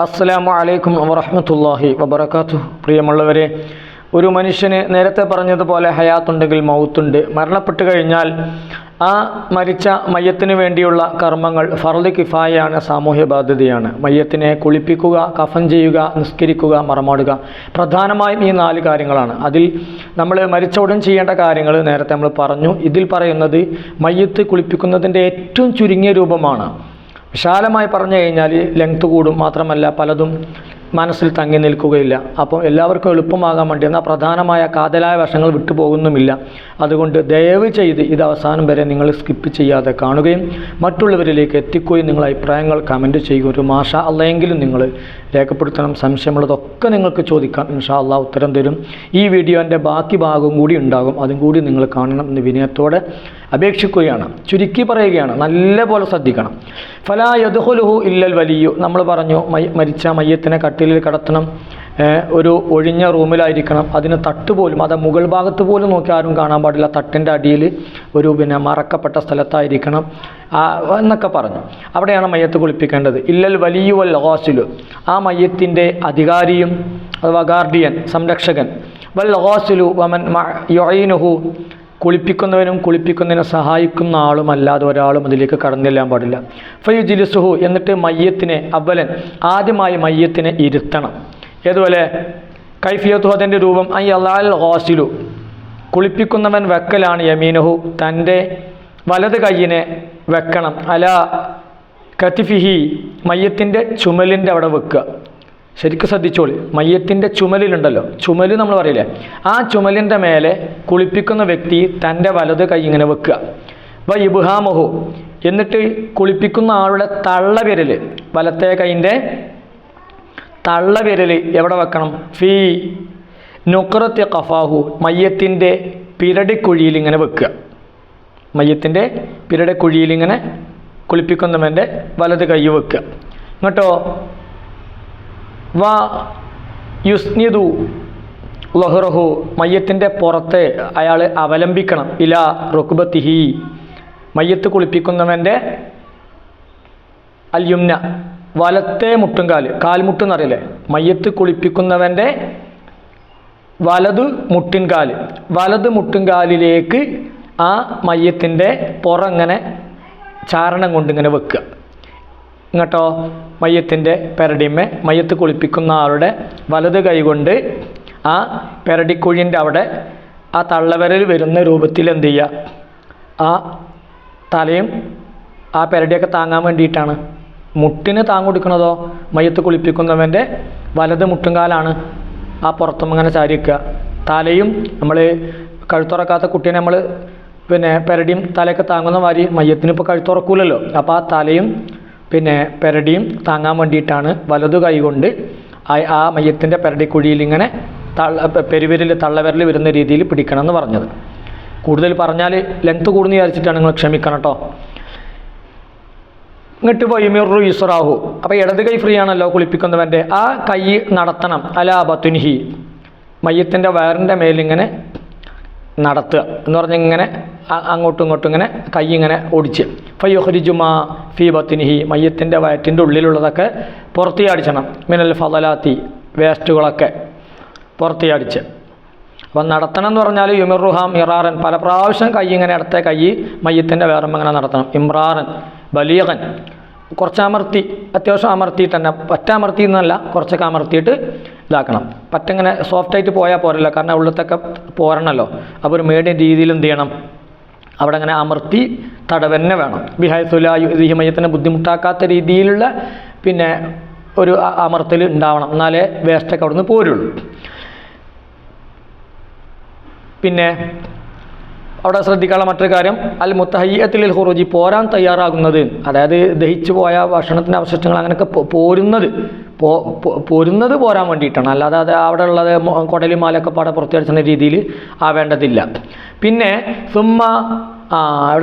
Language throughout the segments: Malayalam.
അസ്സലാമു അലൈക്കും വറഹമത്തല്ലാഹി വബറകാതുഹു. പ്രിയമുള്ളവരെ ഒരു മനുഷ്യന് നേരത്തെ പറഞ്ഞതുപോലെ ഹയാത്തുണ്ടെങ്കിൽ മൗത്തുണ്ട്. മരണപ്പെട്ടു കഴിഞ്ഞാൽ ആ മരിച്ച മയ്യത്തിന് വേണ്ടിയുള്ള കർമ്മങ്ങൾ ഫർദ് കിഫായാണ് സാമൂഹ്യ ബാധ്യതയാണ്. മയ്യത്തിനെ കുളിപ്പിക്കുക കഫൻ ചെയ്യുക നിസ്കരിക്കുക മറമാടുക. പ്രധാനമായും ഈ നാല് കാര്യങ്ങളാണ്. അതിൽ നമ്മൾ മരിച്ച ഉടൻ ചെയ്യേണ്ട കാര്യങ്ങൾ നേരത്തെ നമ്മൾ പറഞ്ഞു. ഇതിൽ പറയുന്നത് മയ്യത്ത് കുളിപ്പിക്കുന്നതിന്റെ ഏറ്റവും ചുരുങ്ങിയ രൂപമാണ്. വിശാലമായി പറഞ്ഞു കഴിഞ്ഞാൽ ലെങ്ത് കൂടും മാത്രമല്ല പലതും മനസ്സിൽ തങ്ങി നിൽക്കുകയില്ല. അപ്പോൾ എല്ലാവർക്കും എളുപ്പമാകാൻ വേണ്ടി എന്നാൽ പ്രധാനമായ കാതലായ വശങ്ങൾ വിട്ടുപോകുന്നുമില്ല. അതുകൊണ്ട് ദയവ് ചെയ്ത് ഇത് അവസാനം വരെ നിങ്ങൾ സ്കിപ്പ് ചെയ്യാതെ കാണുകയും മറ്റുള്ളവരിലേക്ക് എത്തിക്കുകയും നിങ്ങൾ അഭിപ്രായങ്ങൾ കമന്റ് ചെയ്യുകയും ഒരു മാഷ അല്ലെങ്കിലും നിങ്ങൾ രേഖപ്പെടുത്തണം സംശയമുള്ളതൊക്കെ നിങ്ങൾക്ക് ചോദിക്കാം. ഇൻഷാ അള്ളാ ഉത്തരം തരും. ഈ വീഡിയോന്റെ ബാക്കി ഭാഗവും കൂടി ഉണ്ടാകും. അതും കൂടി നിങ്ങൾ കാണണം എന്ന് വിനയത്തോടെ അപേക്ഷിക്കുകയാണ്. ചുരുക്കി പറയുകയാണ്. നല്ല പോലെ ശ്രദ്ധിക്കണം. ഫലാ യദുഹുലുഹു ഇല്ലൽ വലിയു. നമ്മൾ പറഞ്ഞു മരിച്ച മയ്യത്തിനെ കട്ടിലിൽ കിടത്തണം. ഒരു ഒഴിഞ്ഞ റൂമിലായിരിക്കണം. അതിന് തട്ട് പോലും അത് മുകൾ ഭാഗത്ത് പോലും നോക്കി ആരും കാണാൻ പാടില്ല. തട്ടിന്റെ അടിയിൽ ഒരു പിന്നെ മറക്കപ്പെട്ട സ്ഥലത്തായിരിക്കണം. എന്നൊക്കെ പറഞ്ഞു. അവിടെയാണ് മയ്യത്ത് കുളിപ്പിക്കേണ്ടത്. ഇല്ലൽ വലിയ വൽ ആ മയ്യത്തിന്റെ അധികാരിയും അഥവാ ഗാർഡിയൻ സംരക്ഷകൻ. വൽ ഗാസിലു വമൻ യൊയിനുഹു കുളിപ്പിക്കുന്നവനും കുളിപ്പിക്കുന്നതിനെ സഹായിക്കുന്ന ആളും അല്ലാതെ ഒരാളും അതിലേക്ക് കടന്നില്ലാൻ പാടില്ല. ഫയു ജിലിസുഹു എന്നിട്ട് മയ്യത്തിനെ അവലൻ ആദ്യമായി മയ്യത്തിനെ ഇരുത്തണം. ഏതുപോലെ? കൈഫിയത്തു അതിന്റെ രൂപം. ഐ അലാൽ ഹോസിലു കുളിപ്പിക്കുന്നവൻ വെക്കലാണ് യമീനഹു. തന്റെ വലത് കൈയിനെ വെക്കണം. അല കത്തിഫിഹി മയ്യത്തിന്റെ ചുമലിന്റെ അവിടെ വെക്കുക. ശരിക്കും ശ്രദ്ധിച്ചോളി. മയ്യത്തിന്റെ ചുമലിലുണ്ടല്ലോ. ചുമൽ നമ്മൾ പറയില്ലേ? ആ ചുമലിന്റെ മേലെ കുളിപ്പിക്കുന്ന വ്യക്തി തന്റെ വലത് കൈ ഇങ്ങനെ വെക്കുക. വ ഇബുഹാമഹു. എന്നിട്ട് കുളിപ്പിക്കുന്ന ആളുടെ തള്ളവിരൽ വലത്തെ കൈന്റെ തള്ള വിരൽ എവിടെ വെക്കണം? ഫീ നുക്രത്തെ കഫാഹു മയ്യത്തിന്റെ പിരടിക്കുഴിയിൽ ഇങ്ങനെ വെക്കുക. മയ്യത്തിന്റെ പിരടിക്കുഴിയിൽ ഇങ്ങനെ കുളിപ്പിക്കുന്നവന്റെ വലത് കൈ വെക്കുക. എന്നിട്ടോ വ യുസ്നിതു ലഹ്റഹു. മയ്യത്തിന്റെ പുറത്തെ അയാൾ അവലംബിക്കണം. ഇല റുക്കുബത്തിഹി മയ്യത്ത് കുളിപ്പിക്കുന്നവന്റെ അൽയുംന. വലത്തെ മുട്ടുംകാൽ കാൽമുട്ട് എന്നറിയില്ലേ? മയ്യത്ത് കുളിപ്പിക്കുന്നവന്റെ വലത് മുട്ടിൻകാൽ വലത് മുട്ടിൻകാലിലേക്ക് ആ മയ്യത്തിന്റെ പുറങ്ങനെ ചാരണം കൊണ്ട് ഇങ്ങനെ വെക്കുക. ഇങ്ങോട്ടോ മയ്യത്തിന്റെ പെരടിമേ മയ്യത്ത് കുളിപ്പിക്കുന്ന ആളുടെ വലത് കൈകൊണ്ട് ആ പെരടിക്കുഴിന്റെ അവിടെ ആ തള്ളവരൽ വരുന്ന രൂപത്തിൽ എന്ത് ചെയ്യുക? ആ തലയും ആ പെരടിയൊക്കെ താങ്ങാൻ വേണ്ടിയിട്ടാണ്. മുട്ടിന് താങ്ങ് കൊടുക്കണതോ? മയ്യത്ത് കുളിപ്പിക്കുന്നവന്റെ വലത് മുട്ടുംകാലാണ് ആ പുറത്തും ഇങ്ങനെ ചാരിക്കുക തലയും നമ്മൾ കഴുത്തുറക്കാത്ത കുട്ടിയെ നമ്മൾ പിന്നെ പെരടിയും തലയൊക്കെ താങ്ങുന്ന മാതിരി മയ്യത്തിന് ഇപ്പോൾ കഴുത്തുറക്കൂലല്ലോ. അപ്പോൾ ആ തലയും പിന്നെ പെരടിയും താങ്ങാൻ വേണ്ടിയിട്ടാണ് വലതു കൈകൊണ്ട് ആ മയത്തിന്റെ മയ്യത്തിന്റെ പെരടിക്കുഴിയിൽ ഇങ്ങനെ തള്ള പെരുവിരൽ തള്ളവിരൽ വരുന്ന രീതിയിൽ പിടിക്കണം എന്ന് പറഞ്ഞത്. കൂടുതൽ പറഞ്ഞാൽ ലെങ്ത് കൂടുന്ന വിചാരിച്ചിട്ടാണ് നിങ്ങൾ ക്ഷമിക്കണം കേട്ടോ ഇങ്ങോട്ട് പോയി മിറു യുസറാഹു അപ്പോൾ ഇടത് കൈ ഫ്രീ ആണല്ലോ കുളിപ്പിക്കുന്നവന്റെ. ആ കൈ നടത്തണം. അലാ ബത്തുനിഹി മയ്യത്തിന്റെ വയറിന്റെ മേലിങ്ങനെ നടത്തുക. എന്ന് പറഞ്ഞിങ്ങനെ അങ്ങോട്ടും ഇങ്ങോട്ടും ഇങ്ങനെ കൈ ഇങ്ങനെ ഓടിച്ച്. ഫയ്യുഹരിജുമാ ഫീ ബത്തിനിഹി മയ്യത്തിന്റെ വയറ്റിന്റെ ഉള്ളിലുള്ളതൊക്കെ പുറത്തിയാടിച്ചണം മിനൽ ഫതലാത്തി വേസ്റ്റുകളൊക്കെ പുറത്തിയാടിച്ച് അപ്പം നടത്തണം എന്ന് പറഞ്ഞാൽ യുമിറുഹാം ഇറാറൻ പല പ്രാവശ്യം കൈ ഇങ്ങനെ അടുത്ത കൈ മയ്യത്തിന്റെ വേറെ ഇങ്ങനെ നടത്തണം. ഇമ്രാറൻ. ബലീഗൻ. കുറച്ച് അമർത്തി അത്യാവശ്യം അമർത്തിയിട്ട് തന്നെ പറ്റ അമർത്തി എന്നല്ല കുറച്ചൊക്കെ അമർത്തിയിട്ട് ഇതാക്കണം. പറ്റങ്ങനെ സോഫ്റ്റായിട്ട് പോയാൽ പോരല്ലോ കാരണം ഉള്ളത്തൊക്കെ പോരണല്ലോ. അപ്പോൾ ഒരു മേടിയ രീതിയിൽ എന്ത് ചെയ്യണം? അവിടെ അങ്ങനെ അമർത്തി തടവന്നെ വേണം. ബിഹായസുലായു ഈ മയത്തിനെ ബുദ്ധിമുട്ടാക്കാത്ത രീതിയിലുള്ള പിന്നെ ഒരു അമർത്തിൽ ഉണ്ടാവണം. എന്നാലേ വേസ്റ്റൊക്കെ അവിടെ നിന്ന് പോരുള്ളൂ. പിന്നെ അവിടെ ശ്രദ്ധിക്കാനുള്ള മറ്റൊരു കാര്യം അൽ മുത്തഹയ്യത്തിൽ ഹുറുജി പോരാൻ തയ്യാറാകുന്നത് അതായത് ദഹിച്ചു പോയ ഭക്ഷണത്തിന്റെ അവശിഷ്ടങ്ങൾ അങ്ങനെയൊക്കെ പോരുന്നത് പോ പോരുന്നത് പോരാൻ വേണ്ടിയിട്ടാണ്. അല്ലാതെ അത് അവിടെ ഉള്ളത് കുടലും മാലൊക്കെ പാടെ പുറത്തിയടിച്ചുന്ന രീതിയിൽ ആവേണ്ടതില്ല പിന്നെ സുമ്മ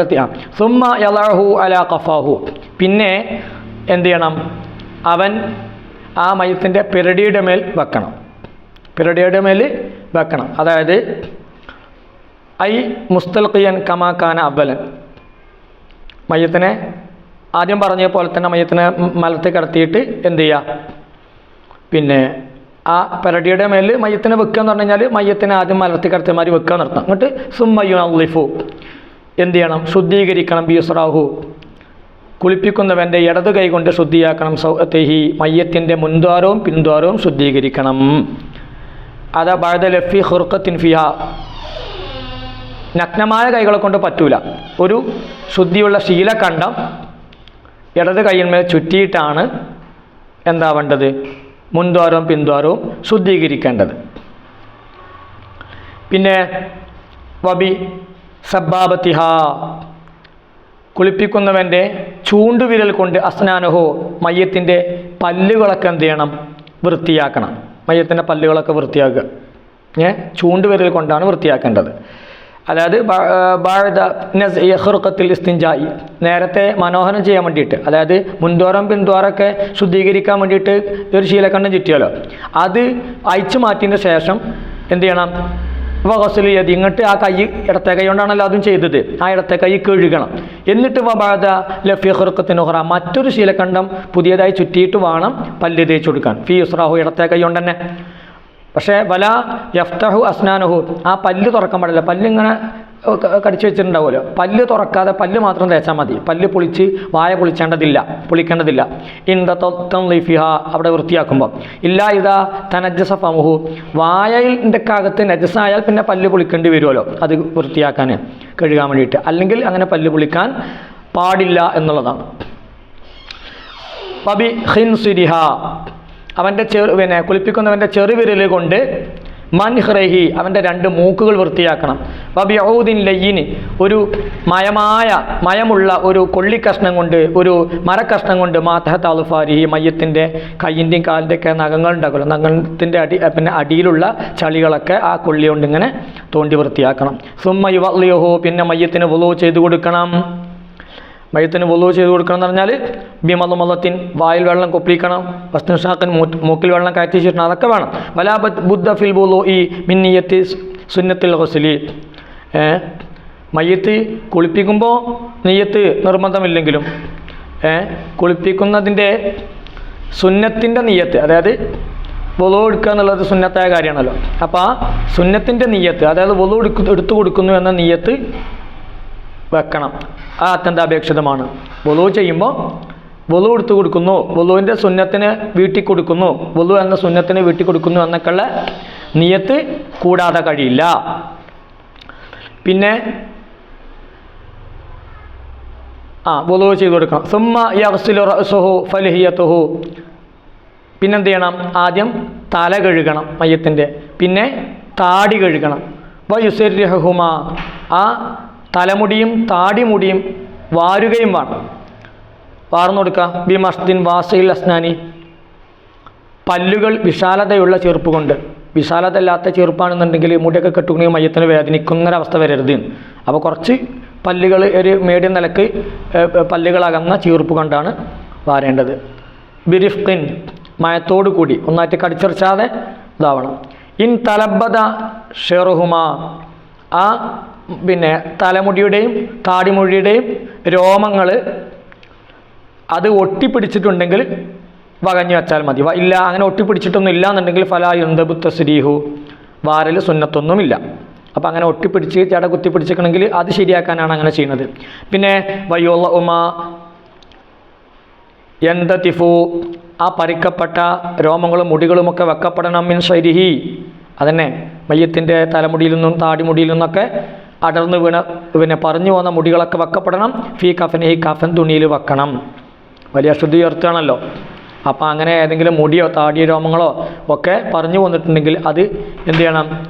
എത്തി. ആ സുമ്മ യലാഹു അല കഫാഹു. പിന്നെ എന്ത് ചെയ്യണം? അവൻ ആ മയത്തിന്റെ പിരടിയുടെ മേൽ വെക്കണം. പിരടിയുടെ മേൽ വെക്കണം. അതായത് ഐ മുസ്തൽഖിയൻ കമാക്കാന അവലൻ മയ്യത്തിനെ ആദ്യം പറഞ്ഞ പോലെ തന്നെ മയ്യത്തിനെ മലത്തിൽ കിടത്തിയിട്ട് എന്ത് ചെയ്യുക പിന്നെ ആ പെരടിയുടെ മേലിൽ മയ്യത്തിനെ വെക്കുക എന്ന് പറഞ്ഞു കഴിഞ്ഞാൽ മയ്യത്തിനെ ആദ്യം മലർത്തി മാതിരി വെക്കുക നിർത്തണം എന്നിട്ട് സുമ്മയ്യു അള്ളിഫു എന്ത് ചെയ്യണം? ശുദ്ധീകരിക്കണം. ബിയുസ്രാഹു കുളിപ്പിക്കുന്നവന്റെ ഇടത് കൈ കൊണ്ട് ശുദ്ധിയാക്കണം. സൗഹത്തേഹി മയ്യത്തിന്റെ മുൻദ്വാരവും പിൻദ്വാരവും ശുദ്ധീകരിക്കണം. അതാ ബാദ ലഫി ഹുർക്കത്തിൻ ഫിഹ. നഗ്നമായ കൈകളെ കൊണ്ട് പറ്റൂല. ഒരു ശുദ്ധിയുള്ള ശീലക്കണ്ടം ഇടത് കൈയിന്മേൽ ചുറ്റിയിട്ടാണ് എന്താവേണ്ടത്? മുൻദ്വാരവും പിൻദ്വാരവും ശുദ്ധീകരിക്കേണ്ടത്. പിന്നെ വബി സബ്ബാബത്തിഹ കുളിപ്പിക്കുന്നവന്റെ ചൂണ്ടുവിരൽ കൊണ്ട് അസ്നാനഹോ മയ്യത്തിന്റെ പല്ലുകളൊക്കെ എന്ത് ചെയ്യണം? വൃത്തിയാക്കണം. മയ്യത്തിന്റെ പല്ലുകളൊക്കെ വൃത്തിയാക്കുക. ഏ? ചൂണ്ടുവിരൽ കൊണ്ടാണ് വൃത്തിയാക്കേണ്ടത്. അതായത് യഹ്റുക്കത്തിൽ ഇസ്തിഞ്ചായി നേരത്തെ മനോഹരം ചെയ്യാൻ വേണ്ടിയിട്ട് അതായത് മുൻതോറം പിൻദ്വാരമൊക്കെ ശുദ്ധീകരിക്കാൻ വേണ്ടിയിട്ട് ഒരു ശീലക്കണ്ണം ചുറ്റിയാലോ. അത് അയച്ചു മാറ്റിയതിന് ശേഷം എന്ത് ചെയ്യണം? വഹസുൽ ചെയ്ത് ഇങ്ങോട്ട് ആ കൈ ഇടത്തെ കൈ കൊണ്ടാണല്ലോ അതും ചെയ്തത്. ആ ഇടത്തെ കൈ കഴുകണം. എന്നിട്ട് വബാദ ലഫി ഹുറുക്കത്തിനുഹറ ഹുറ മറ്റൊരു ശീലക്കണ്ഠം പുതിയതായി ചുറ്റിയിട്ട് വേണം പല്ല് തേച്ച് കൊടുക്കാൻ. ഫി ഇടത്തെ കൈ കൊണ്ട് തന്നെ പക്ഷേ വല യഫ്തഹു അസ്നാനുഹു ആ പല്ല് തുറക്കാൻ പാടില്ല. പല്ലിങ്ങനെ കടിച്ചു വെച്ചിട്ടുണ്ടാവുമല്ലോ. പല്ല് തുറക്കാതെ പല്ല് മാത്രം തേച്ചാൽ മതി. പല്ല് പൊളിച്ച് വായ പൊളിച്ചേണ്ടതില്ല. പൊളിക്കേണ്ടതില്ല. ഇന്ത തൊത്തം ലിഫിഹ അവിടെ വൃത്തിയാക്കുമ്പോൾ ഇല്ല ഇതാ തനജസ ഫമുഹു. വായയിന്റെ അകത്ത് നജസായാൽ പിന്നെ പല്ല് പൊളിക്കേണ്ടി വരുമല്ലോ. അത് വൃത്തിയാക്കാൻ കഴുകാൻ വേണ്ടിയിട്ട്. അല്ലെങ്കിൽ അങ്ങനെ പല്ല് പൊളിക്കാൻ പാടില്ല എന്നുള്ളതാണ്. പബി ഹിൻസുരിഹ. അവന്റെ ചെറു പിന്നെ കുളിപ്പിക്കുന്നവന്റെ ചെറുവിരൽ കൊണ്ട് മൻഹ്റഹി അവന്റെ രണ്ട് മൂക്കുകൾ വൃത്തിയാക്കണം. വബി ഔദിൻ ലയ്യിന് ഒരു മയമായ മയമുള്ള ഒരു കൊള്ളിക്കഷ്ണം കൊണ്ട് ഒരു മരക്കഷ്ണം കൊണ്ട് മാതഹ അലുഫാരിഹി മയ്യത്തിന്റെ കയ്യിന്റെയും കാലിന്റെയൊക്കെ നഖങ്ങൾ ഉണ്ടാക്കുമല്ലോ നഖത്തിന്റെ അടി പിന്നെ അടിയിലുള്ള ചളികളൊക്കെ ആ കൊള്ളി കൊണ്ട് ഇങ്ങനെ തോണ്ടി വൃത്തിയാക്കണം. സുമ്മ യുവ പിന്നെ മയ്യത്തിന് വുളോ ചെയ്തു കൊടുക്കണം. മയത്തിന് വലു ചെയ്ത് കൊടുക്കണം എന്ന് പറഞ്ഞാൽ ബിമല വായിൽ വെള്ളം കൊപ്പിക്കണം വസ്തുഷാക്കൻ മൂക്കിൽ വെള്ളം കയറ്റിച്ചിട്ടുണ്ട് അതൊക്കെ വേണം. വലാ ബുദ്ധ ഫിൽ ബുലു ഈ മിന്നിയത്തി സുന്നത്തിൽ ഹൊസലി മയ്യത്ത് കുളിപ്പിക്കുമ്പോൾ നെയ്യത്ത് നിർബന്ധമില്ലെങ്കിലും കുളിപ്പിക്കുന്നതിന്റെ സുന്നത്തിന്റെ നെയ്യത്ത് അതായത് വൊലു എടുക്കുക എന്നുള്ളത് സുന്നത്തായ കാര്യമാണല്ലോ. അപ്പോൾ ആ സുന്നത്തിന്റെ നെയ്യത്ത് അതായത് വൊലു എടുത്തു കൊടുക്കുന്നു എന്ന നെയ്യത്ത് വെക്കണം. ആ അത്യന്താപേക്ഷിതമാണ്. വലു ചെയ്യുമ്പോൾ വലു എടുത്തു കൊടുക്കുന്നു. വലുവിന്റെ സുന്നത്തിന് വീട്ടി കൊടുക്കുന്നു. വലു എന്ന സുന്നത്തിന് വീട്ടി കൊടുക്കുന്നു എന്നൊക്കെയുള്ള നിയത്ത് കൂടാതെ കഴിയില്ല. പിന്നെ ആ വലു ചെയ്ത് കൊടുക്കണം. സുമ്മ യഹ്സിലു റസുഹു പിന്നെന്ത് ചെയ്യണം? ആദ്യം തല കഴുകണം മയ്യത്തിന്റെ പിന്നെ താടി കഴുകണം. വയുസരിഹുമാ ആ തലമുടിയും താടിമുടിയും വാരുകയും വേണം. വാർന്നു കൊടുക്കുക ബി വാസയിൽ അസ്നാനി. പല്ലുകൾ വിശാലതയുള്ള ചെറുപ്പ് കൊണ്ട്. വിശാലത അല്ലാത്ത ചെറുപ്പാണെന്നുണ്ടെങ്കിൽ മുടിയൊക്കെ കെട്ടുകണെങ്കിൽ മയ്യത്തിന് വേദനിക്കുന്നൊരവസ്ഥ വരരുത്. അപ്പോൾ കുറച്ച് പല്ലുകൾ ഒരു മീഡിയം നിലയ്ക്ക് പല്ലുകളകന്ന ചീർപ്പ് കൊണ്ടാണ് വാരേണ്ടത്. ബിരിഫ്കിൻ മയത്തോടു കൂടി ഒന്നായിട്ട് കടിച്ചറിച്ചാതെ ഇതാവണം. ഇൻ തലബദ ഷെറുഹുമ. ആ പിന്നെ തലമുടിയുടെയും താടിമുടിയുടെയും രോമങ്ങൾ അത് ഒട്ടിപ്പിടിച്ചിട്ടുണ്ടെങ്കിൽ വകഞ്ഞു വെച്ചാൽ മതി. ഇല്ല അങ്ങനെ ഒട്ടിപ്പിടിച്ചിട്ടൊന്നും ഇല്ല എന്നുണ്ടെങ്കിൽ ഫലാ യുന്തബുത്ത ശ്രീഹു വാരൽ സുന്നത്തൊന്നുമില്ല. അപ്പോൾ അങ്ങനെ ഒട്ടിപ്പിടിച്ച് ചട കുത്തിപ്പിടിച്ചിട്ടുണ്ടെങ്കിൽ അത് ശരിയാക്കാനാണ് അങ്ങനെ ചെയ്യുന്നത്. പിന്നെ വയ്യോള ഉമ എന്ത തിഫു ആ പരിക്കപ്പെട്ട രോമങ്ങളും മുടികളുമൊക്കെ വെക്കപ്പെടണം മിൻ ശരിഹി. അതന്നെ മയ്യത്തിന്റെ തലമുടിയിൽ നിന്നും താടിമുടിയിൽ നിന്നൊക്കെ അടർന്നു വീണ പിന്നെ പറഞ്ഞു പോകുന്ന മുടികളൊക്കെ വെക്കപ്പെടണം. ഫീ കഫൻ ഈ കഫൻ തുണിയിൽ വെക്കണം. വലിയ അശുദ്ധി ഉയർത്തുകയാണല്ലോ അപ്പോൾ അങ്ങനെ ഏതെങ്കിലും മുടിയോ താടിയോ രോമങ്ങളോ ഒക്കെ പറഞ്ഞു വന്നിട്ടുണ്ടെങ്കിൽ അത് എന്ത് ചെയ്യണം?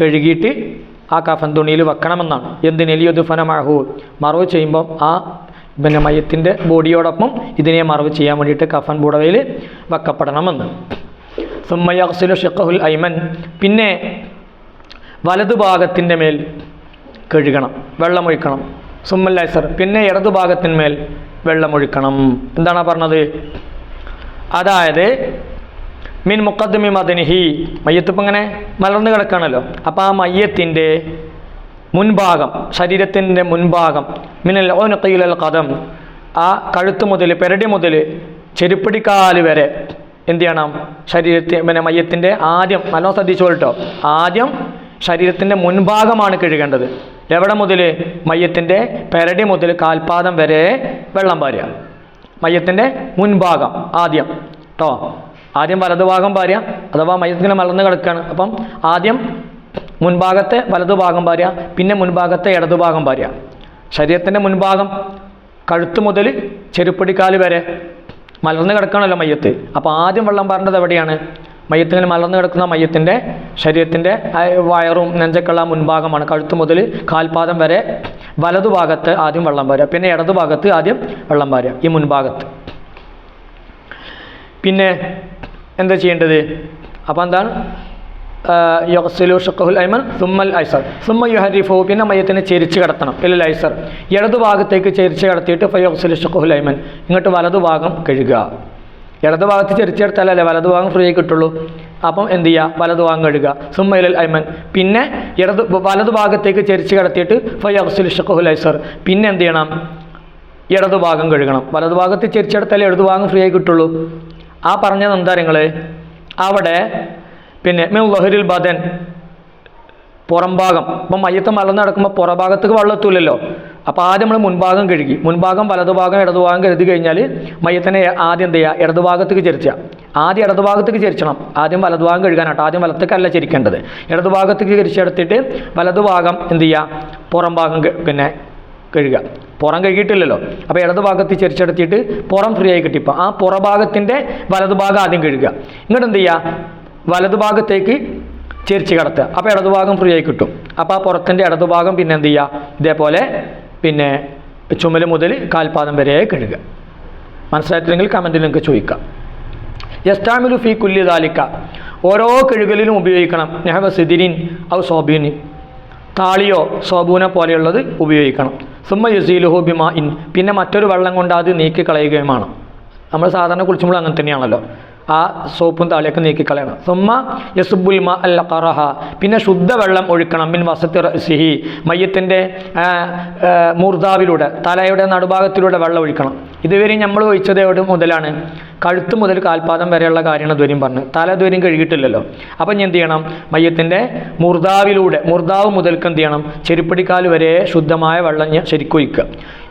കഴുകിയിട്ട് ആ കഫൻ തുണിയിൽ വെക്കണമെന്നാണ്. എന്തിനെലിയൊത് ദുഫനമാകൂ മറവ് ചെയ്യുമ്പോൾ ആ പിന്നെ മയത്തിന്റെ ബോഡിയോടൊപ്പം ഇതിനെ മറവ് ചെയ്യാൻ വേണ്ടിയിട്ട് കഫൻ ബുടവയിൽ വെക്കപ്പെടണമെന്ന്. സുമ്മയക്സിലു ഷിഖുൽ ഐമൻ. പിന്നെ വലതുഭാഗത്തിന്റെ മേൽ കഴുകണം വെള്ളമൊഴിക്കണം. സുമ്മല്ലൈസർ പിന്നെ ഇടതുഭാഗത്തിന്മേൽ വെള്ളമൊഴിക്കണം. എന്താണ് പറഞ്ഞത്? അതായത് മിൻ മുക്കദ്മി മദനിഹി മയ്യത്തിപ്പോൾ ഇങ്ങനെ മലർന്നു കിടക്കുകയാണല്ലോ അപ്പോൾ ആ മയ്യത്തിന്റെ മുൻഭാഗം ശരീരത്തിന്റെ മുൻഭാഗം മിനൽ ഓനക്കയിലൽ കഥം ആ കഴുത്ത് മുതൽ പെരടി മുതൽ ചെരുപ്പിടിക്കാൽ വരെ എന്ത് ചെയ്യണം? ശരീരത്തിൽ പിന്നെ മയ്യത്തിന്റെ ആദ്യം നല്ലോണം ശ്രദ്ധിച്ചു കേട്ടോ ആദ്യം ശരീരത്തിന്റെ മുൻഭാഗമാണ് കഴുകേണ്ടത്. എവിടെ മുതൽ? മയ്യത്തിന്റെ പെരടി മുതൽ കാൽപാദം വരെ വെള്ളം പാരുക മയ്യത്തിന്റെ മുൻഭാഗം ആദ്യം. കേട്ടോ ആദ്യം വലതുഭാഗം പാരുക അഥവാ മയ്യത്തിങ്ങനെ മലർന്ന് കിടക്കുകയാണ് അപ്പം ആദ്യം മുൻഭാഗത്തെ വലതുഭാഗം പാരുക പിന്നെ മുൻഭാഗത്തെ ഇടതുഭാഗം പാരുക ശരീരത്തിന്റെ മുൻഭാഗം കഴുത്ത് മുതൽ ചെരുപ്പടിക്കാൽ വരെ. മലർന്ന് കിടക്കണമല്ലോ മയ്യത്ത്. അപ്പോൾ ആദ്യം വെള്ളം പാരേണ്ടത് എവിടെയാണ്? മയ്യത്തിങ്ങനെ മലർന്നു കിടക്കുന്ന മയ്യത്തിന്റെ ശരീരത്തിന്റെ വയറും നെഞ്ചക്കുള്ള മുൻഭാഗമാണ്. കഴുത്ത് മുതൽ കാൽപാദം വരെ വലതുഭാഗത്ത് ആദ്യം വെള്ളം പാരുക പിന്നെ ഇടതുഭാഗത്ത് ആദ്യം വെള്ളം പാരുക ഈ മുൻഭാഗത്ത്. പിന്നെ എന്താ ചെയ്യേണ്ടത്? അപ്പോൾ എന്താണ്? യൊക്സലു ഷക്കഹുൽ ഐമൻ സുമ്മൽ ഐസർ. സുമ്മ യുഹരിഫു പിന്നെ മയത്തിനെ ചെരിച്ച് കിടത്തണം. ഇല്ല ഐസർ. ഇടതുഭാഗത്തേക്ക് ചെരിച്ച് കിടത്തിയിട്ട് ഫയൊക്സലു ഷക്കഹുൽ ഐമൻ. ഇങ്ങോട്ട് വലതുഭാഗം കഴുകുക. ഇടതുഭാഗത്ത് ചെരിച്ചെടുത്താലല്ലേ വലതുഭാഗം ഫ്രീ ആയി കിട്ടുള്ളൂ? അപ്പം എന്ത് ചെയ്യുക വലതുഭാഗം കഴുകുക. സുമ്മയിലൽ ഐമൻ പിന്നെ ഇടത് വലതുഭാഗത്തേക്ക് ചെരിച്ച് കിടത്തിയിട്ട് ഫയൊക്സലു ഷക്കഹുൽ ഐസർ പിന്നെ എന്ത് ചെയ്യണം? ഇടതുഭാഗം കഴുകണം. വലതുഭാഗത്ത് ചെരിച്ചെടുത്താലേ ഇടതുഭാഗം ഫ്രീ ആയി കിട്ടുള്ളൂ. ആ പറഞ്ഞത് എന്താ നിങ്ങൾ അവിടെ പിന്നെ മിൻ ലഹരിൽ ബദൻ. പുറം ഭാഗം ഇപ്പം മയ്യത്ത് മലർന്ന് നടക്കുമ്പോൾ പുറഭാഗത്തേക്ക് വെള്ളം എത്തൂലല്ലോ. അപ്പോൾ ആദ്യം നമ്മൾ മുൻഭാഗം കഴുകി. മുൻഭാഗം വലതുഭാഗം ഇടതുഭാഗം കരുതി കഴിഞ്ഞാൽ മയ്യത്തിനെ ആദ്യം എന്ത് ചെയ്യുക? ഇടതുഭാഗത്തേക്ക് ചരിച്ച ആദ്യം ഇടതുഭാഗത്തേക്ക് ചരിച്ചണം. ആദ്യം വലതുഭാഗം കഴുകാനാട്ടോ. ആദ്യം വലത്തേക്കല്ല ചരിക്കേണ്ടത്. ഇടതുഭാഗത്തേക്ക് ചരിച്ചെടുത്തിട്ട് വലതുഭാഗം എന്ത് ചെയ്യുക? പുറം ഭാഗം പിന്നെ കഴുകുക. പുറം കഴുകിയിട്ടില്ലല്ലോ. അപ്പോൾ ഇടതുഭാഗത്ത് ചരിച്ചെടുത്തിട്ട് പുറം ഫ്രീ ആയി കിട്ടിപ്പോൾ ആ പുറഭാഗത്തിന്റെ വലതുഭാഗം ആദ്യം കഴുകുക. ഇങ്ങോട്ട് എന്ത് ചെയ്യുക? വലതുഭാഗത്തേക്ക് ചെരിച്ച് കിടത്തുക. അപ്പോൾ ഇടതുഭാഗം ഫ്രീ ആയി കിട്ടും. അപ്പോൾ ആ പുറത്തിന്റെ ഇടതുഭാഗം പിന്നെ എന്ത് ചെയ്യുക? ഇതേപോലെ പിന്നെ ചുമൽ മുതൽ കാൽപാദം വരെയായി കഴുകുക. മനസ്സിലായിട്ടില്ലെങ്കിൽ കമന്റിൽ നിങ്ങൾക്ക് ചോദിക്കാം. യസ്താമിലു ഫി കുല്ലി ദാലിക്ക. ഓരോ കഴുകലിലും ഉപയോഗിക്കണം. നെഹവ സിദിരിൻ ഔ സോബീനിൻ താളിയോ സോബൂനെ പോലെയുള്ളത് ഉപയോഗിക്കണം. സുമ്മ യുസീലുഹു ബിമാ ഇൻ പിന്നെ മറ്റൊരു വെള്ളം കൊണ്ട് അത് നീക്കി കളയുകയുമാണ് നമ്മൾ സാധാരണ കുളിച്ചുമ്പോൾ അങ്ങനെ തന്നെയാണല്ലോ. ആ സോപ്പും താളിയൊക്കെ നീക്കിക്കളയണം. സുമ്മ യസുബുൽ മ അൽ കറഹ. പിന്നെ ശുദ്ധവെള്ളം ഒഴിക്കണം. മിൻ വസത്തി സിഹി മയ്യത്തിന്റെ മൂർദാവിലൂടെ തലയുടെ നടുഭാഗത്തിലൂടെ വെള്ളം ഒഴിക്കണം. ഇതുവരെയും നമ്മൾ ഒഴിച്ചത് എവിടെ മുതലാണ്? കഴുത്ത് മുതൽ കാൽപാദം വരെയുള്ള കാര്യങ്ങൾ ഇതുവരെയും പറഞ്ഞു. തല ഇതുവരെയും കഴുകിയിട്ടില്ലല്ലോ. അപ്പം ഞാൻ എന്ത് ചെയ്യണം? മയ്യത്തിന്റെ മുർദാവിലൂടെ മുർദാവ് മുതൽക്ക് എന്ത് ചെയ്യണം? ചെരുപ്പടിക്കാൽ വരെ ശുദ്ധമായ വെള്ളം ഞാൻ ശരിക്കും ഒഴിക്കുക.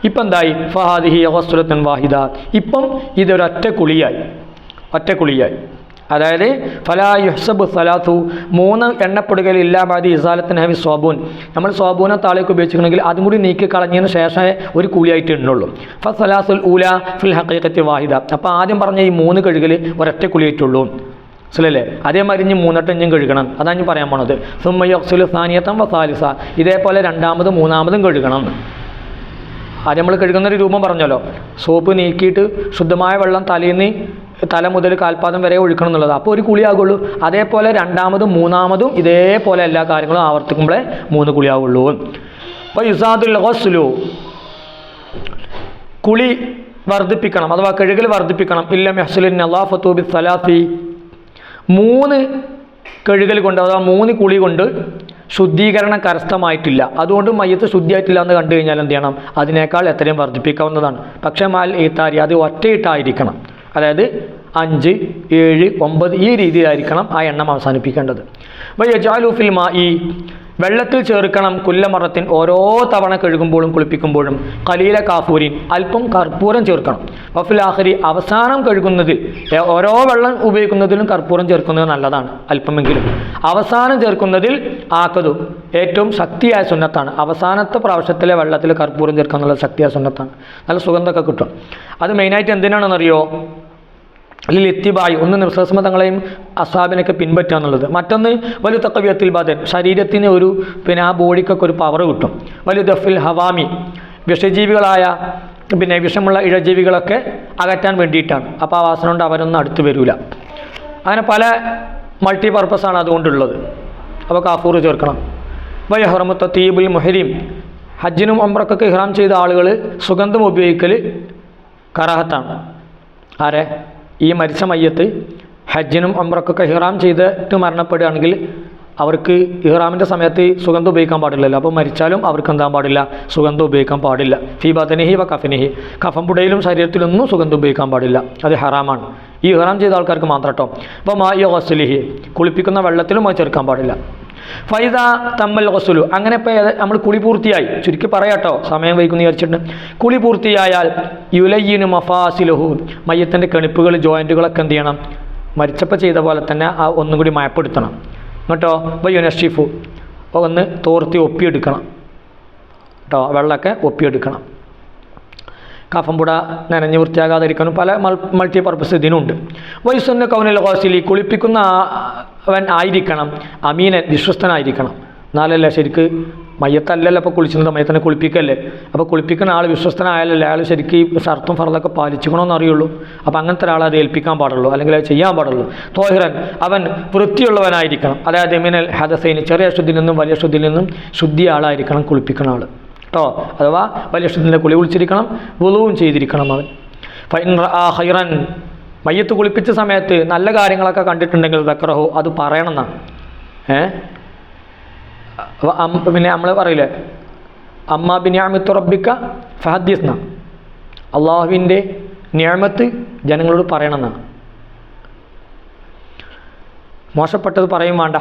ഇപ്പം എന്തായി? ഫഹാദിഹി അവസ്തുലത്തൻ വാഹിദ. ഇപ്പം ഇതൊരൊറ്റ കുളിയായി. ഒറ്റ കുളിയായി അതായത് ഫലാ യുഹ്സബ് സലാത്തു മൂന്ന് എണ്ണപ്പെടുകയിൽ ഇല്ലാമാതി ഇസാലത്തിന് ഹവി സോബൂൻ നമ്മൾ സോബൂനെ താളിയൊക്കെ ഉപയോഗിച്ചിട്ടുണ്ടെങ്കിൽ അതും കൂടി നീക്കി കളഞ്ഞതിന് ശേഷമേ ഒരു കൂലിയായിട്ട് ഉണ്ടുള്ളൂ ഫ സലാസുൽ ഊല ഫിൽ ഹക്കീക്കത്തി വാഹിദ. അപ്പോൾ ആദ്യം പറഞ്ഞ ഈ മൂന്ന് കഴുകൽ ഒരൊറ്റ കുളിയായിട്ടുള്ളൂ. മനസ്സിലല്ലേ? അതേമാതിരി ഇനി മൂന്നെട്ടഞ്ഞും കഴുകണം. അതാണ് ഞാൻ പറയാൻ പോണത്. സുമ്മയൊക്സുൽ സാനിയത്തം വസാലിസ ഇതേപോലെ രണ്ടാമതും മൂന്നാമതും കഴുകണം. ആദ്യം നമ്മൾ കഴുകുന്ന ഒരു രൂപം പറഞ്ഞല്ലോ. സോപ്പ് നീക്കിയിട്ട് ശുദ്ധമായ വെള്ളം തലേന്ന് തല മുതൽ കാൽപാദം വരെ ഒഴുക്കണം എന്നുള്ളത്. അപ്പോൾ ഒരു കുളിയാകുള്ളൂ. അതേപോലെ രണ്ടാമതും മൂന്നാമതും ഇതേപോലെ എല്ലാ കാര്യങ്ങളും ആവർത്തിക്കുമ്പോഴേ മൂന്ന് കുളിയാവുള്ളൂ. അപ്പോൾ യുസാദുൽ ഗസ്ലു കുളി വർദ്ധിപ്പിക്കണം അഥവാ കഴുകൽ വർദ്ധിപ്പിക്കണം. ഇല്ല മെഹസുലിൻ അള്ളാഫത്തൂബി സലാഫി മൂന്ന് കഴുകൽ കൊണ്ട് അഥവാ മൂന്ന് കുളി കൊണ്ട് ശുദ്ധീകരണം കരസ്ഥമായിട്ടില്ല. അതുകൊണ്ട് മയ്യത്ത് ശുദ്ധിയായിട്ടില്ല എന്ന് കണ്ടു കഴിഞ്ഞാൽ എന്ത് ചെയ്യണം? അതിനേക്കാൾ എത്രയും വർദ്ധിപ്പിക്കാവുന്നതാണ്. പക്ഷേ മാൽ ഈത്താരി അത് ഒറ്റയിട്ടായിരിക്കണം. അതായത് അഞ്ച് ഏഴ് ഒമ്പത് ഈ രീതിയിലായിരിക്കണം ആ എണ്ണം അവസാനിപ്പിക്കേണ്ടത്. അപ്പോൾ യജാലുഫിൽ മാ ഈ വെള്ളത്തിൽ ചേർക്കണം കുല്ലമറത്തിൻ ഓരോ തവണ കഴുകുമ്പോഴും കുളിപ്പിക്കുമ്പോഴും. കലീല കാഫൂരിൻ അല്പം കർപ്പൂരം ചേർക്കണം. വഫുൽ ആഹരി അവസാനം കഴുകുന്നതിൽ ഓരോ വെള്ളം ഉപയോഗിക്കുന്നതിലും കർപ്പൂരം ചേർക്കുന്നത് നല്ലതാണ് അല്പമെങ്കിലും. അവസാനം ചേർക്കുന്നതിൽ ആക്കതു ഏറ്റവും ശക്തിയായ സുന്നത്താണ്. അവസാനത്തെ പ്രാവശ്യത്തിലെ വെള്ളത്തിൽ കർപ്പൂരം ചേർക്കുക എന്നുള്ളത് ശക്തിയായ സുന്നത്താണ്. നല്ല സുഗന്ധമൊക്കെ കിട്ടും. അത് മെയിനായിട്ട് എന്തിനാണെന്നറിയോ? അല്ലെങ്കിൽ എത്തിബായി ഒന്ന് നിർസസ്മ തങ്ങളെയും അസാബിനൊക്കെ പിൻപറ്റുക എന്നുള്ളത്. മറ്റൊന്ന് വലിയ തക്കവ്യത്തിൽ ബാധൻ ശരീരത്തിന് ഒരു പിന്നെ ആ ബോഡിക്കൊക്കെ ഒരു പവർ കിട്ടും. വലിയ ദഫിൽ ഹവാമി വിഷജീവികളായ പിന്നെ വിഷമുള്ള ഇഴജീവികളൊക്കെ അകറ്റാൻ വേണ്ടിയിട്ടാണ്. അപ്പോൾ ആ വാസന കൊണ്ട് അവരൊന്നും അടുത്ത് വരില്ല അങ്ങനെ പല മൾട്ടി പർപ്പസാണ് അതുകൊണ്ടുള്ളത്. അപ്പോൾ കാഫൂർ ചേർക്കണം. വയഹറമുത്ത തീബുൽ മുഹരീം ഹജ്ജിനും ഒമ്രക്കൊക്കെ ഇഹ്റാം ചെയ്ത ആളുകൾ സുഗന്ധം ഉപയോഗിക്കൽ കറാഹത്താണ്. ആരെ? ഈ മരിച്ച മയ്യത്ത് ഹജ്ജിനും ഒമ്രക്കൊക്കെ ഹിറാം ചെയ്തിട്ട് മരണപ്പെടുകയാണെങ്കിൽ അവർക്ക് ഇഹ്റാമിന്റെ സമയത്ത് സുഗന്ധം ഉപയോഗിക്കാൻ പാടില്ലല്ലോ. അപ്പോൾ മരിച്ചാലും അവർക്ക് എന്താ പാടില്ല? സുഗന്ധം ഉപയോഗിക്കാൻ പാടില്ല. ഫീ ബദനിഹി വ കഫനിഹി. കഫം പുടയിലും ശരീരത്തിലൊന്നും സുഗന്ധം ഉപയോഗിക്കാൻ പാടില്ല. അത് ഹറാമാണ്. ഈ ഇഹ്റാം ചെയ്ത ആൾക്കാർക്ക് മാത്രം കേട്ടോ. അപ്പോൾ മാ ഈ വസ്ലിഹി കുളിപ്പിക്കുന്ന വെള്ളത്തിലും അത് ചേർക്കാൻ പാടില്ല. ഫൈദ തമ്മൽ വസുലു അങ്ങനെ ഇപ്പോൾ നമ്മൾ കുളി പൂർത്തിയായി. ചുരുക്കി പറയാട്ടോ. സമയം വൈകുന്നു വിചാരിച്ചിട്ട് കുളി പൂർത്തിയായാൽ യുലയ്യനു മഫാസിലുഹു. മയ്യത്തിന്റെ കെണിപ്പുകൾ ജോയിന്റുകളൊക്കെ എന്ത് ചെയ്യണം? മരിച്ചപ്പോൾ ചെയ്ത പോലെ തന്നെ ആ ഒന്നും കൂടി മയപ്പെടുത്തണം. എന്നിട്ടോ? ബയ്യുനഷിഫു ഒന്ന് തോർത്തി ഒപ്പിയെടുക്കണം. കേട്ടോ വെള്ളമൊക്കെ ഒപ്പിയെടുക്കണം. കഫംപുട നനഞ്ഞ് വൃത്തിയാകാതിരിക്കാനും പല മൾട്ടി പർപ്പസ് ഇതിനുണ്ട്. വയസ്സൊന്ന് കൗനൽ ഹോസിലി കുളിപ്പിക്കുന്ന അവൻ ആയിരിക്കണം. അമീനൻ വിശ്വസ്തനായിരിക്കണം. എന്നാലല്ലേ ശരിക്ക്? മയ്യത്തല്ലല്ലോ അപ്പോൾ കുളിച്ചിരുന്നത്. മയ്യത്തിനെ കുളിപ്പിക്കല്ലേ? അപ്പോൾ കുളിപ്പിക്കുന്ന ആൾ വിശ്വസ്തനായാലല്ലേ അയാൾ ശരിക്ക് ഷർത്തും ഫറതൊക്കെ പാലിച്ചിക്കണമെന്ന് അറിയുള്ളൂ അപ്പോൾ അങ്ങനത്തെ ഒരാളെ അത് ഏൽപ്പിക്കാൻ പാടുള്ളൂ. അല്ലെങ്കിൽ അത് ചെയ്യാൻ പാടുള്ളൂ. തോഹിറൻ അവൻ വൃത്തിയുള്ളവനായിരിക്കണം. അതായത് മിനൽ ഹദസൈന് ചെറിയ ശുദ്ധിയിൽ നിന്നും വലിയ ശുദ്ധിയിൽ നിന്നും ശുദ്ധിയ ആളായിരിക്കണം കുളിപ്പിക്കുന്ന ആൾ കേട്ടോ അഥവാ വലിയ ശുദ്ധിന്റെ കുളി കുളിച്ചിരിക്കണം വുളുവും ചെയ്തിരിക്കണം അവൻ. ഫൈൻ ഹൈറൻ മയ്യത്ത് കുളിപ്പിച്ച സമയത്ത് നല്ല കാര്യങ്ങളൊക്കെ കണ്ടിട്ടുണ്ടെങ്കിൽ തക്കറഹോ അത് പറയണം എന്നാണ് ഏ പിന്നെ നമ്മൾ പറയില്ലേ? അമ്മ ബിനിയാമിത്ത് റബ്ബിക്ക ഫഹദ്യസ്ന. അള്ളാഹുവിന്റെ ഞാമത്ത് ജനങ്ങളോട് പറയണം എന്നാണ് മോശപ്പെട്ടത് പറയും വേണ്ട.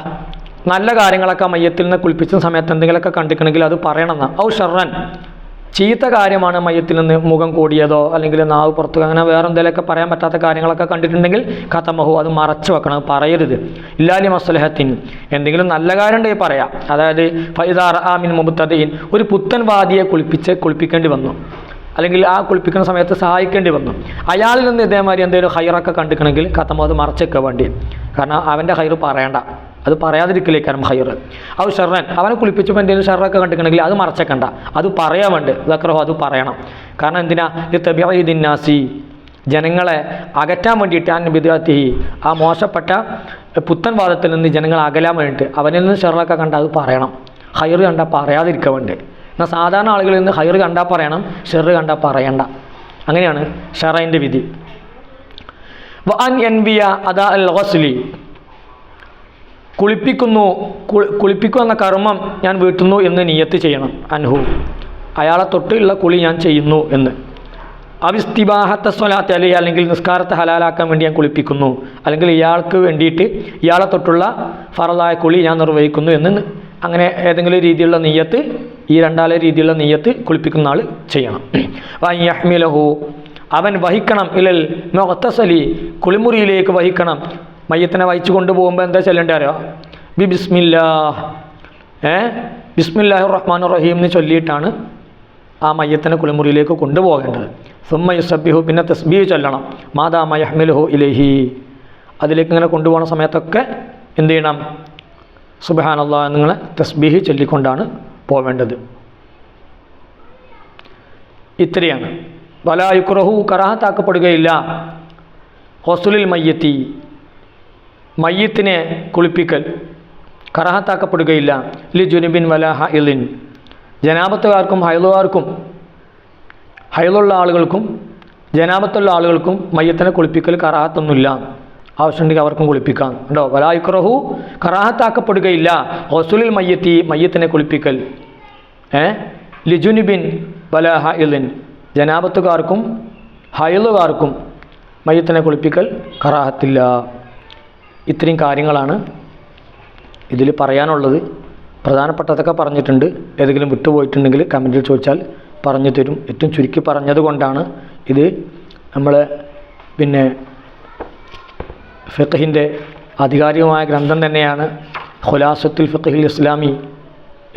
നല്ല കാര്യങ്ങളൊക്കെ മയ്യത്തിൽ നിന്ന് കുളിപ്പിച്ച സമയത്ത് എന്തെങ്കിലുമൊക്കെ കണ്ടിക്കണമെങ്കിൽ അത് പറയണം എന്നാ ഔ ഷർറൻ. ചീത്ത കാര്യമാണ് മയ്യത്തിൽ നിന്ന് മുഖം കൂടിയതോ അല്ലെങ്കിൽ നാവ് പുറത്തു അങ്ങനെ വേറെ എന്തെങ്കിലുമൊക്കെ പറയാൻ പറ്റാത്ത കാര്യങ്ങളൊക്കെ കണ്ടിട്ടുണ്ടെങ്കിൽ കഥമഹു അത് മറച്ചു വെക്കണം പറയരുത്. ഇല്ലാലി മസ്ലഹത്തിൻ എന്തെങ്കിലും നല്ല കാര്യം ഉണ്ടെങ്കിൽ പറയാം. അതായത് ഫൈദാർ ആമിൻ മുബത്തദീൻ ഒരു പുത്തൻ വാദിയെ കുളിപ്പിച്ച് കുളിപ്പിക്കേണ്ടി വന്നു. അല്ലെങ്കിൽ ആ കുളിപ്പിക്കുന്ന സമയത്ത് സഹായിക്കേണ്ടി വന്നു. അയാളിൽ നിന്ന് ഇതേമാതിരി എന്തെങ്കിലും ഹൈറൊക്കെ കണ്ടിക്കണമെങ്കിൽ കഥമഹു അത് മറച്ചൊക്കെ വേണ്ടി. കാരണം അവന്റെ ഹൈറ് പറയണ്ട. അത് പറയാതിരിക്കലേക്കാരം ഹയർ അത് ഷെറൻ അവനെ കുളിപ്പിച്ചപ്പോൾ എന്തെങ്കിലും ഷെറൊക്കെ കണ്ടിട്ടുണ്ടെങ്കിൽ അത് മറച്ചേക്കണ്ട. അത് പറയാൻ വേണ്ട ഇതൊക്കെ അത് പറയണം. കാരണം എന്തിനാ? ഇത് തെബിദിന്നാസി ജനങ്ങളെ അകറ്റാൻ വേണ്ടിയിട്ട് ആ വിദ്യാർത്ഥി ആ മോശപ്പെട്ട പുത്തൻ വാദത്തിൽ നിന്ന് ജനങ്ങളെ അകലാൻ വേണ്ടിയിട്ട് അവനിൽ നിന്ന് ഷെറൊക്കെ കണ്ട അത് പറയണം. ഹയർ കണ്ടാൽ പറയാതിരിക്കാൻ വേണ്ടി. എന്നാൽ സാധാരണ ആളുകളിൽ നിന്ന് ഹയർ കണ്ടാൽ പറയണം ഷെറ് കണ്ടാൽ പറയണ്ട. അങ്ങനെയാണ് ഷെറൈന്റെ വിധി. വഅൻ എൻവിയ അദാ അൽ ഗസ്ലി. കുളിപ്പിക്കുന്നു കുളി- കുളിപ്പിക്കുക എന്ന കർമ്മം ഞാൻ വീട്ടുന്നു എന്ന് നിയത്ത് ചെയ്യണം. അൻഹു. അയാളെ തൊട്ടുള്ള കുളി ഞാൻ ചെയ്യുന്നു എന്ന്. അവിസ്തിബാഹത്ത സ്വലാത്ത് അല്ലെങ്കിൽ അല്ലെങ്കിൽ നിസ്കാരത്തെ ഹലാലാക്കാൻ വേണ്ടി ഞാൻ കുളിപ്പിക്കുന്നു. അല്ലെങ്കിൽ ഇയാൾക്ക് വേണ്ടിയിട്ട് ഇയാളെ തൊട്ടുള്ള ഫറലായ കുളി ഞാൻ നിർവഹിക്കുന്നു എന്ന് അങ്ങനെ ഏതെങ്കിലും രീതിയിലുള്ള നെയ്യത്ത് ഈ രണ്ടാലെ രീതിയിലുള്ള നെയ്യത്ത് കുളിപ്പിക്കുന്ന ആൾ ചെയ്യണം. അവൻ വഹിക്കണം. ഇലൽ മൊത്തസലി കുളിമുറിയിലേക്ക് വഹിക്കണം. മയ്യത്തിനെ വഹിച്ചു കൊണ്ടുപോകുമ്പോൾ എന്താ ചൊല്ലേണ്ടി അറിയോ? ബി ബിസ്മില്ലാ. ഏ? ബിസ്മില്ലാഹി റഹ്മാൻ റഹീം എന്ന് ചൊല്ലിയിട്ടാണ് ആ മയ്യത്തിനെ കുളിമുറിയിലേക്ക് കൊണ്ടുപോകേണ്ടത്. സുമ്മ യുസബിഹു പിന്നെ തസ്ബീഹ് ചൊല്ലണം. മാതാ മയഹ്മിൽഹു ഇലഹി. അതിലേക്ക് ഇങ്ങനെ കൊണ്ടുപോകുന്ന സമയത്തൊക്കെ എന്ത് ചെയ്യണം? സുബഹാനല്ലാ നിങ്ങൾ തസ്ബീഹ് ചൊല്ലിക്കൊണ്ടാണ് പോവേണ്ടത്. ഇത്രയാണ്. വലായുക്രഹു കറാഹത്താക്കപ്പെടുകയില്ല. ഹൊസുലിൽ മയ്യത്തി. മയ്യത്തിനെ കുളിപ്പിക്കൽ. കറഹത്താക്കപ്പെടുകയില്ല. ലി ജുനുബിൻ വല ഇലിൻ ജനാപത്തുകാർക്കും ഹൈലുകാർക്കും ഹൈലുള്ള ആളുകൾക്കും ജനാപത്തുള്ള ആളുകൾക്കും മയ്യത്തിനെ കുളിപ്പിക്കൽ കറാഹത്തൊന്നുമില്ല. ആവശ്യമുണ്ടെങ്കിൽ അവർക്കും കുളിപ്പിക്കാം. ഉണ്ടോ വലായുക്രഹു കറാഹത്താക്കപ്പെടുകയില്ല. ഹൊസുലിൽ മയ്യത്തി മയ്യത്തിനെ കുളിപ്പിക്കൽ. ഏ? ലിജുനുബിൻ വല ഇലിൻ ജനാപത്തുകാർക്കും ഹൈലുകാർക്കും മയ്യത്തിനെ കുളിപ്പിക്കൽ കറാഹത്തില്ല. ഇത്രയും കാര്യങ്ങളാണ് ഇതിൽ പറയാനുള്ളത്. പ്രധാനപ്പെട്ടതൊക്കെ പറഞ്ഞിട്ടുണ്ട്. ഏതെങ്കിലും വിട്ടുപോയിട്ടുണ്ടെങ്കിൽ കമന്റിൽ ചോദിച്ചാൽ പറഞ്ഞു തരും. ഏറ്റവും ചുരുക്കി പറഞ്ഞത് കൊണ്ടാണ് ഇത് നമ്മൾ പിന്നെ ഫിഖഹിന്റെ ആധികാരികമായ ഗ്രന്ഥം തന്നെയാണ് ഖുലാസത്തുൽ ഫിഖഹിൽ ഇസ്ലാമി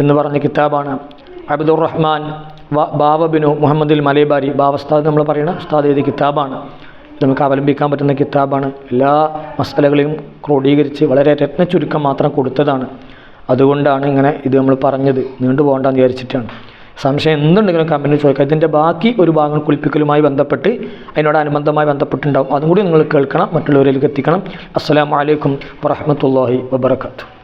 എന്ന് പറഞ്ഞ കിതാബാണ്. അബ്ദുർ റഹ്മാൻ വ ബാവബിനു മുഹമ്മദുൽ മലേബാരി ബാവസ്താദ് നമ്മൾ പറയുന്ന ഉസ്താദ് എഴുതിയ കിതാബാണ്. നമുക്ക് അവലംബിക്കാൻ പറ്റുന്ന കിതാബാണ്. എല്ലാ മസലകളെയും ക്രോഡീകരിച്ച് വളരെ രത്ന ചുരുക്കം മാത്രം കൊടുത്തതാണ്. അതുകൊണ്ടാണ് ഇങ്ങനെ ഇത് നമ്മൾ പറഞ്ഞത്. നീണ്ടു പോകണ്ടെന്ന് വിചാരിച്ചിട്ടാണ്. സംശയം എന്തുണ്ടെങ്കിലും കമ്പനി ചോദിക്കാം. ഇതിന്റെ ബാക്കി ഒരു ഭാഗം കുളിപ്പിക്കലുമായി ബന്ധപ്പെട്ട് അതിനോട് അനുബന്ധമായി ബന്ധപ്പെട്ടുണ്ടാവും. അതും കൂടി നിങ്ങൾ കേൾക്കണം. മറ്റുള്ളവരിലേക്ക് എത്തിക്കണം. അസ്സാം വലൈക്കും വറഹ്മത്തുള്ളാഹി വബറകാതുഹു.